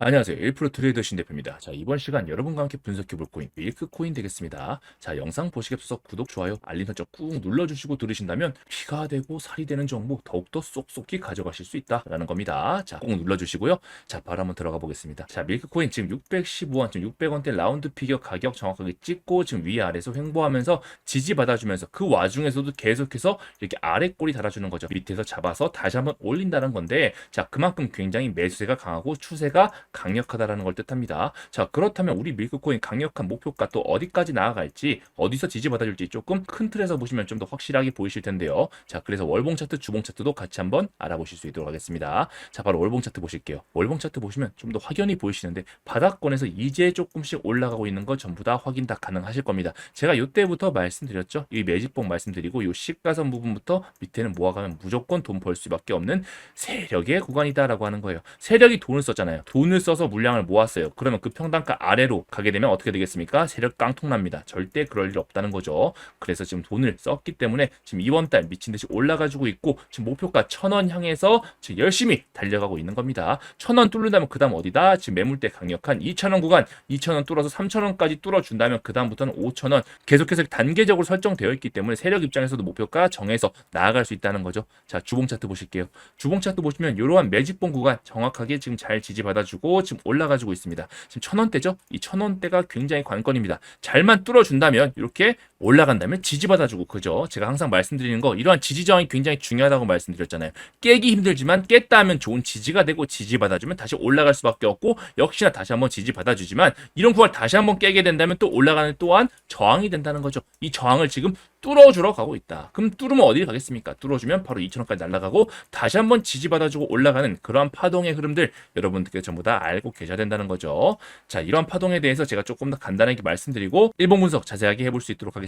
안녕하세요. 1% 트레이더 신 대표입니다. 자, 이번 시간 여러분과 함께 분석해 볼 코인, 밀크코인 되겠습니다. 자, 영상 보시기 앞서서 구독, 좋아요, 알림 설정 꾹 눌러주시고 들으신다면 피가 되고 살이 되는 정보 더욱더 쏙쏙히 가져가실 수 있다라는 겁니다. 자, 꼭 눌러주시고요. 자, 바로 한번 들어가 보겠습니다. 자, 밀크코인 지금 615원, 지금 600원대 라운드 피겨 가격 정확하게 찍고 지금 위아래에서 횡보하면서 지지받아주면서 그 와중에서도 계속해서 이렇게 아래 꼬리 달아주는 거죠. 밑에서 잡아서 다시 한번 올린다는 건데, 자, 그만큼 굉장히 매수세가 강하고 추세가 강력하다라는 걸 뜻합니다. 자, 그렇다면 우리 밀크코인 강력한 목표가 또 어디까지 나아갈지, 어디서 지지받아줄지 조금 큰 틀에서 보시면 좀 더 확실하게 보이실 텐데요. 자, 그래서 월봉 차트, 주봉 차트도 같이 한번 알아보실 수 있도록 하겠습니다. 자, 바로 월봉 차트 보실게요. 월봉 차트 보시면 좀 더 확연히 보이시는데 바닥권에서 이제 조금씩 올라가고 있는 거 전부 다 확인 다 가능하실 겁니다. 제가 이때부터 말씀드렸죠. 이 매직봉 말씀드리고 이 시가선 부분부터 밑에는 모아가면 무조건 돈 벌 수밖에 없는 세력의 구간이다라고 하는 거예요. 세력이 돈을 썼잖아요. 돈을 써서 물량을 모았어요. 그러면 그 평단가 아래로 가게 되면 어떻게 되겠습니까? 세력 깡통납니다. 절대 그럴 일 없다는 거죠. 그래서 지금 돈을 썼기 때문에 지금 이번 달 미친 듯이 올라가지고 있고 지금 목표가 천 원 향해서 지금 열심히 달려가고 있는 겁니다. 천 원 뚫는다면 그다음 어디다? 지금 매물대 강력한 2천 원 구간 2천 원 뚫어서 3천 원까지 뚫어준다면 그다음부터는 5천 원 계속해서 단계적으로 설정되어 있기 때문에 세력 입장에서도 목표가 정해서 나아갈 수 있다는 거죠. 자 주봉 차트 보실게요. 주봉 차트 보시면 이러한 매집봉 구간 정확하게 지금 잘 지지받아주고 지금 올라가지고 있습니다. 지금 천 원대죠? 이 천 원대가 굉장히 관건입니다. 잘만 뚫어준다면 이렇게 올라간다면 지지받아주고 그죠? 제가 항상 말씀드리는 거 이러한 지지 저항이 굉장히 중요하다고 말씀드렸잖아요. 깨기 힘들지만 깼다 하면 좋은 지지가 되고 지지받아주면 다시 올라갈 수밖에 없고 역시나 다시 한번 지지받아주지만 이런 구간 다시 한번 깨게 된다면 또 올라가는 또한 저항이 된다는 거죠. 이 저항을 지금 뚫어주러 가고 있다. 그럼 뚫으면 어디를 가겠습니까? 뚫어주면 바로 2천원까지 날아가고 다시 한번 지지받아주고 올라가는 그러한 파동의 흐름들 여러분들께 전부 다 알고 계셔야 된다는 거죠. 자, 이러한 파동에 대해서 제가 조금 더 간단하게 말씀드리고 일본 분석 자세하게 해볼 수 있도록 하겠습니다.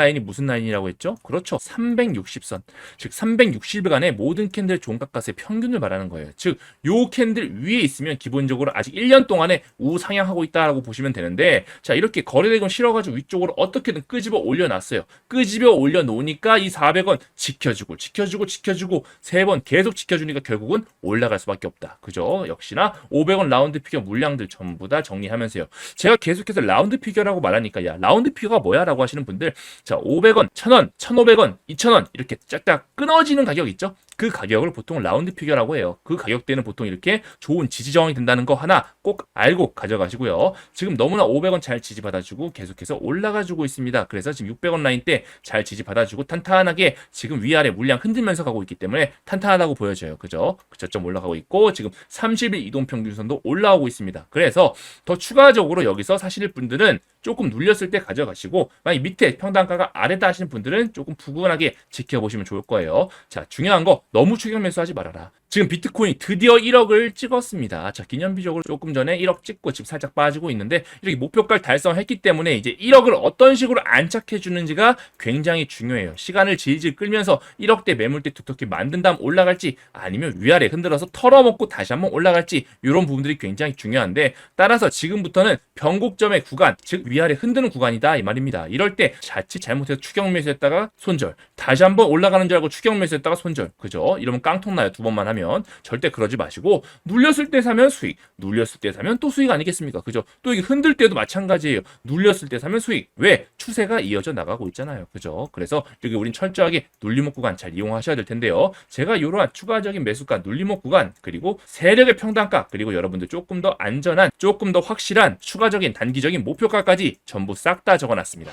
라인이 무슨 라인이라고 했죠? 그렇죠. 360선. 즉, 360일간의 모든 캔들 종각값의 평균을 말하는 거예요. 즉, 요 캔들 위에 있으면 기본적으로 아직 1년 동안에 우상향하고 있다라고 보시면 되는데, 자, 이렇게 거래대금 실어가지고 위쪽으로 어떻게든 끄집어 올려놨어요. 끄집어 올려놓으니까 이 400원 지켜주고, 지켜주고, 지켜주고, 세 번 계속 지켜주니까 결국은 올라갈 수밖에 없다. 그죠? 역시나 500원 라운드 피겨 물량들 전부 다 정리하면서요. 제가 계속해서 라운드 피겨라고 말하니까 야 라운드 피겨가 뭐야 라고 하시는 분들 자 500원, 1000원, 1500원, 2000원 이렇게 짝짝 끊어지는 가격 있죠? 그 가격을 보통 라운드 피겨라고 해요. 그 가격대는 보통 이렇게 좋은 지지 저항이 된다는 거 하나 꼭 알고 가져가시고요. 지금 너무나 500원 잘 지지 받아주고 계속해서 올라가주고 있습니다. 그래서 지금 600원 라인 때 잘 지지 받아주고 탄탄하게 지금 위아래 물량 흔들면서 가고 있기 때문에 탄탄하다고 보여져요. 그죠? 그 저점 올라가고 있고 지금 30일 이동 평균선도 올라오고 있습니다. 그래서 더 추가적으로 여기서 사실 분들은 조금 눌렸을 때 가져가시고 만약 밑에 평단가가 아래다 하시는 분들은 조금 부근하게 지켜보시면 좋을 거예요. 자 중요한 거 너무 추격 매수하지 말아라. 지금 비트코인이 드디어 1억을 찍었습니다. 자, 기념비적으로 조금 전에 1억 찍고 지금 살짝 빠지고 있는데 이렇게 목표가를 달성했기 때문에 이제 1억을 어떤 식으로 안착해 주는지가 굉장히 중요해요. 시간을 질질 끌면서 1억대 매물대 두텁게 만든 다음 올라갈지 아니면 위아래 흔들어서 털어먹고 다시 한번 올라갈지 이런 부분들이 굉장히 중요한데 따라서 지금부터는 변곡점의 구간, 즉 위아래 흔드는 구간이다 이 말입니다. 이럴 때 자칫 잘못해서 추격 매수했다가 손절, 다시 한번 올라가는 줄 알고 추격 매수했다가 손절, 그죠? 이러면 깡통 나요 두 번만 하면. 사면 절대 그러지 마시고 눌렸을 때 사면 수익, 눌렸을 때 사면 또 수익 아니겠습니까? 그죠? 또 이게 흔들 때도 마찬가지예요. 눌렸을 때 사면 수익. 왜? 추세가 이어져 나가고 있잖아요. 그죠? 그래서 여기 우린 철저하게 눌림목 구간 잘 이용하셔야 될 텐데요. 제가 이러한 추가적인 매수가, 눌림목 구간, 그리고 세력의 평단가, 그리고 여러분들 조금 더 안전한, 조금 더 확실한 추가적인 단기적인 목표가까지 전부 싹 다 적어놨습니다.